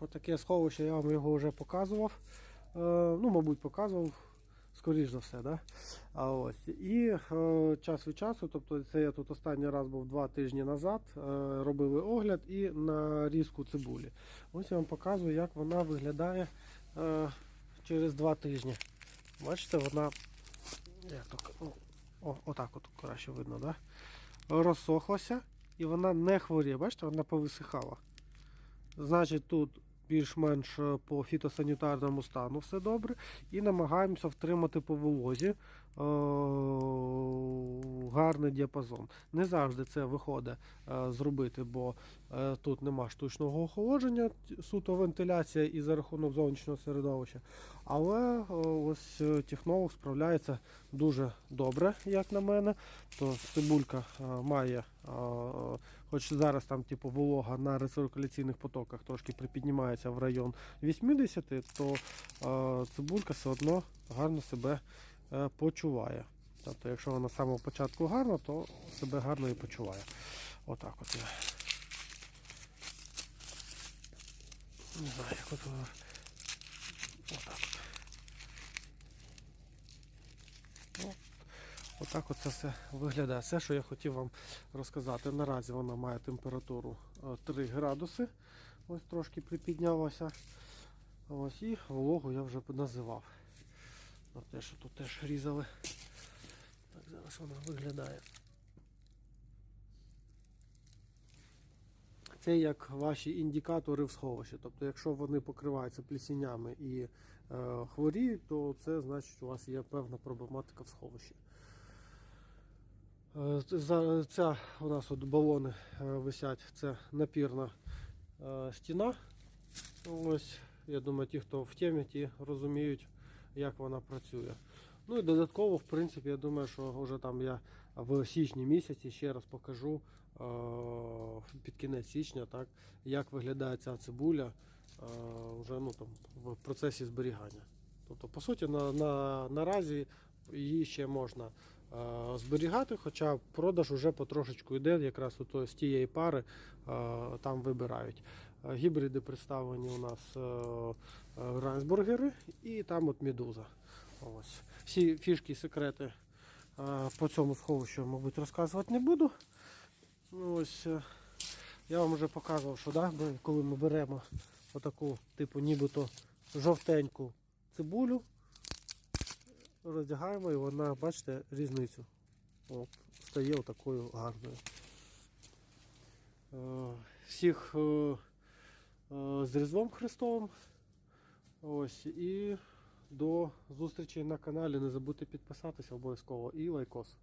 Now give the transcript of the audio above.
Отаке сховище, я вам його вже показував. Е, ну, мабуть, показував, скоріш за все, да? А ось. І е, час від часу, тобто це я тут останній раз був два тижні назад, е, робили огляд і нарізку цибулі. Ось я вам показую, як вона виглядає е, через два тижні. Бачите, вона. Як так, о, отак от краще видно, да? розсохлася і вона не хворіє. Бачите, вона повисихала. Значить, тут більш-менш е, по фітосанітарному стану все добре. І намагаємося втримати по волозі е- гарний діапазон. Не завжди це виходить е, зробити, бо тут нема штучного охолодження, суто вентиляція і за рахунок зовнішнього середовища. Але ось технолог справляється дуже добре, як на мене. То цибулька має, хоч зараз там типу волога на рециркуляційних потоках трошки припіднімається в район 80, то цибулька все одно гарно себе е, почуває. Тобто, якщо вона з самого початку гарна, то себе гарно і почуває. Отак от я. Не знаю, як от. Отак от. Ну, Отак от це все виглядає. Все, що я хотів вам розказати. Наразі вона має температуру е, 3 градуси. Ось трошки припіднялася. Ось і вологу я вже називав. От те, що тут теж різали. Так, зараз вона виглядає. Це як ваші індикатори в сховищі. Тобто, якщо вони покриваються плісінями і е, хворіють, то це значить у вас є певна проблематика в сховищі. Е, Ця у нас от балони е, висять, це напірна е, стіна. Ось, я думаю, ті, хто в темі, ті розуміють, як вона працює. Ну і додатково, в принципі, я думаю, що вже там я в січні місяці ще раз покажу під кінець січня, так, як виглядає ця цибуля вже ну, там, в процесі зберігання. Тобто, по суті, на, на, наразі її ще можна зберігати, хоча продаж вже потрошечку йде, якраз ото з тієї пари е, там вибирають. Е, Гібриди представлені у нас е, е, Райсбургери і там от медуза. Ось. Всі фішки і секрети е, по цьому сховищу, мабуть, розказувати не буду. Ну, ось, е, я вам вже показував, що да, коли ми беремо отаку, типу, нібито жовтеньку цибулю, роздягаємо і вона, бачите, різницю. От, стає отакою гарною. Е, Всіх е, е, з Різдвом Христовим. Ось і до зустрічі на каналі. Не забудьте підписатися обов'язково і лайкос.